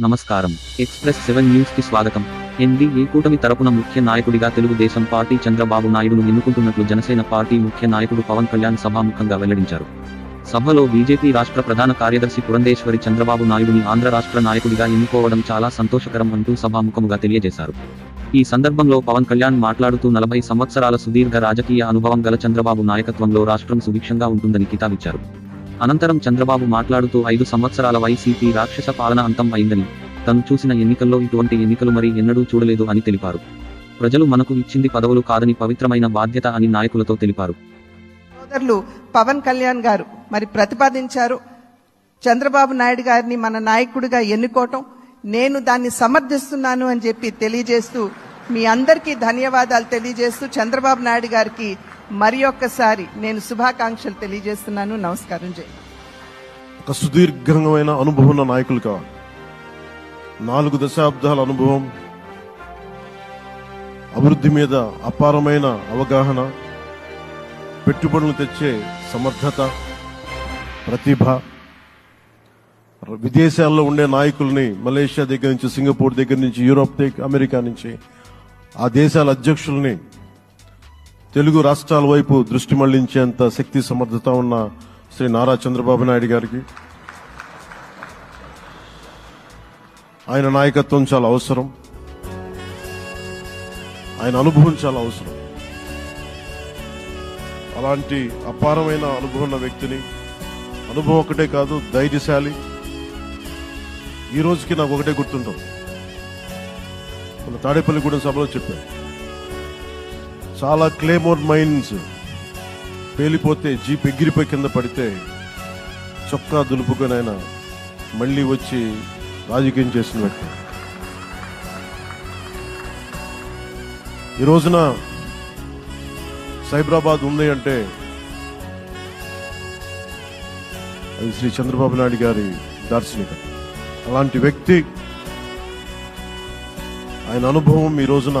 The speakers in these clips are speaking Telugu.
నమస్కారం. ఎక్స్ప్రెస్ సెవెన్ న్యూస్కి స్వాగతం. ఎన్డీఏ కూటమి తరపున ముఖ్య నాయకుడిగా తెలుగుదేశం పార్టీ చంద్రబాబు నాయుడును ఎన్నుకుంటున్నట్లు జనసేన పార్టీ ముఖ్య నాయకుడు పవన్ కళ్యాణ్ సభాముఖంగా వెల్లడించారు. సభలో బీజేపీ రాష్ట్ర ప్రధాన కార్యదర్శి పురంధేశ్వరి చంద్రబాబు నాయుడుని ఆంధ్ర రాష్ట్ర నాయకుడిగా ఎన్నుకోవడం చాలా సంతోషకరం అంటూ సభాముఖముగా తెలియజేశారు. ఈ సందర్భంలో పవన్ కళ్యాణ్ మాట్లాడుతూ నలభై సంవత్సరాల సుదీర్ఘ రాజకీయ అనుభవం గల చంద్రబాబు నాయకత్వంలో రాష్ట్రం సుభిక్షంగా ఉంటుందని కితాబిచ్చారు. అనంతరం చంద్రబాబు మాట్లాడుతూ ఐదు సంవత్సరాల వైసీపీ రాక్షస పాలన అంతం అయిందని. తను చూసిన ఎన్నికల్లో ఇటువంటి ఎన్నికలు మరి ఎన్నడూ చూడలేదు అని తెలిపారు. ప్రజలు మనకు ఇచ్చింది పదవులు కాదని పవిత్రమైన బాధ్యత అని నాయకులతో తెలిపారు. సోదరులు పవన్ కళ్యాణ్ గారు మరి ప్రతిపాదించారు. చంద్రబాబు నాయుడు గారిని మన నాయకుడిగా ఎన్నుకోవటం. నేను దాన్ని సమర్థిస్తున్నాను అని చెప్పి తెలియజేస్తూ మీ అందరికీ ధన్యవాదాలు తెలియజేస్తూ చంద్రబాబు నాయుడు గారికి మరి ఒక్కసారి నేను శుభాకాంక్షలు తెలియజేస్తున్నాను. నమస్కారం జై. ఒక సుదీర్ఘమైన అనుభవం ఉన్న నాయకులు కావాలి. నాలుగు దశాబ్దాల అనుభవం అభివృద్ధి మీద అపారమైన అవగాహన పెట్టుబడులు తెచ్చే సమర్థత ప్రతిభ విదేశాల్లో ఉండే నాయకుల్ని మలేషియా దగ్గర నుంచి సింగపూర్ దగ్గర నుంచి యూరోప్ దగ్గర అమెరికా నుంచి ఆ దేశాల అధ్యక్షుల్ని తెలుగు రాష్ట్రాల వైపు దృష్టి మళ్ళించేంత శక్తి సమర్థత ఉన్న శ్రీ నారా చంద్రబాబు నాయుడు గారికి. ఆయన నాయకత్వం చాలా అవసరం. ఆయన అనుభవం చాలా అవసరం. అలాంటి అపారమైన అనుభవం ఉన్న వ్యక్తిని అనుభవం ఒకటే కాదు ధైర్యశాలి. ఈ రోజుకి నాకు ఒకటే గుర్తుంటాం మన తాడేపల్లిగూడెం సభలో చెప్పాను. చాలా క్లేమోర్ మైన్స్ పేలిపోతే జీప్ ఎగిరిపోయి కింద పడితే చొక్కా దులుపుగానైనా మళ్ళీ వచ్చి రాజకీయం చేసిన వ్యక్తి. ఈ రోజున సైబరాబాద్ ఉంది అంటే అది శ్రీ చంద్రబాబు నాయుడు గారి దార్శనికత. అలాంటి వ్యక్తి ఆయన అనుభవం ఈ రోజున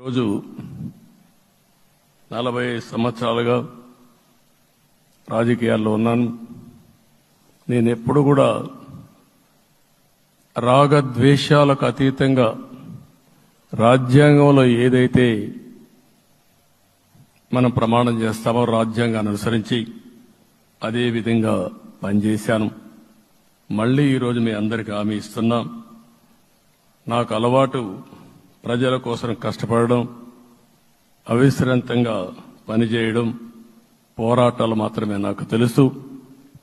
ఈరోజు నలభై సంవత్సరాలుగా రాజకీయాల్లో ఉన్నాను. నేను ఎప్పుడు కూడా రాగద్వేషాలకు అతీతంగా రాజ్యాంగంలో ఏదైతే మనం ప్రమాణం చేస్తామో రాజ్యాంగాన్ని అనుసరించి అదే విధంగా పనిచేశాను. మళ్ళీ ఈరోజు మీ అందరికీ హామీ ఇస్తున్నాం. నాకు అలవాటు ప్రజల కోసం కష్టపడడం అవిశ్రాంతంగా పనిచేయడం పోరాటాలు మాత్రమే నాకు తెలుసు.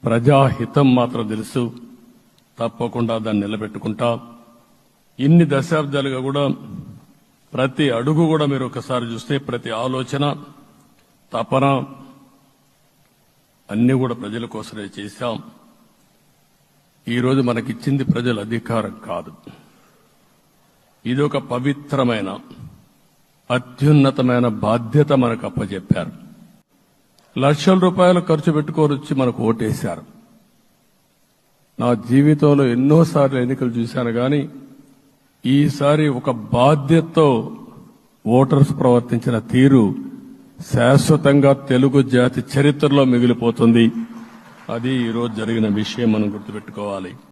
ప్రజాహితం మాత్రం తెలుసు. తప్పకుండా దాన్ని నిలబెట్టుకుంటా. ఇన్ని దశాబ్దాలుగా కూడా ప్రతి అడుగు కూడా మీరు ఒకసారి చూస్తే ప్రతి ఆలోచన తపన అన్ని కూడా ప్రజల కోసమే చేశాం. ఈరోజు మనకిచ్చింది ప్రజల అధికారం కాదు. ఇది ఒక పవిత్రమైన అత్యున్నతమైన బాధ్యత మనకు అప్పచెప్పారు లక్షల రూపాయలు ఖర్చు పెట్టుకోరొచ్చి మనకు ఓటేశారు. నా జీవితంలో ఎన్నోసార్లు ఎన్నికలు చూశాను కానీ ఈసారి ఒక బాధ్యతతో ఓటర్స్ ప్రవర్తించిన తీరు శాశ్వతంగా తెలుగు జాతి చరిత్రలో మిగిలిపోతుంది. అది ఈరోజు జరిగిన విషయం మనం గుర్తుపెట్టుకోవాలి.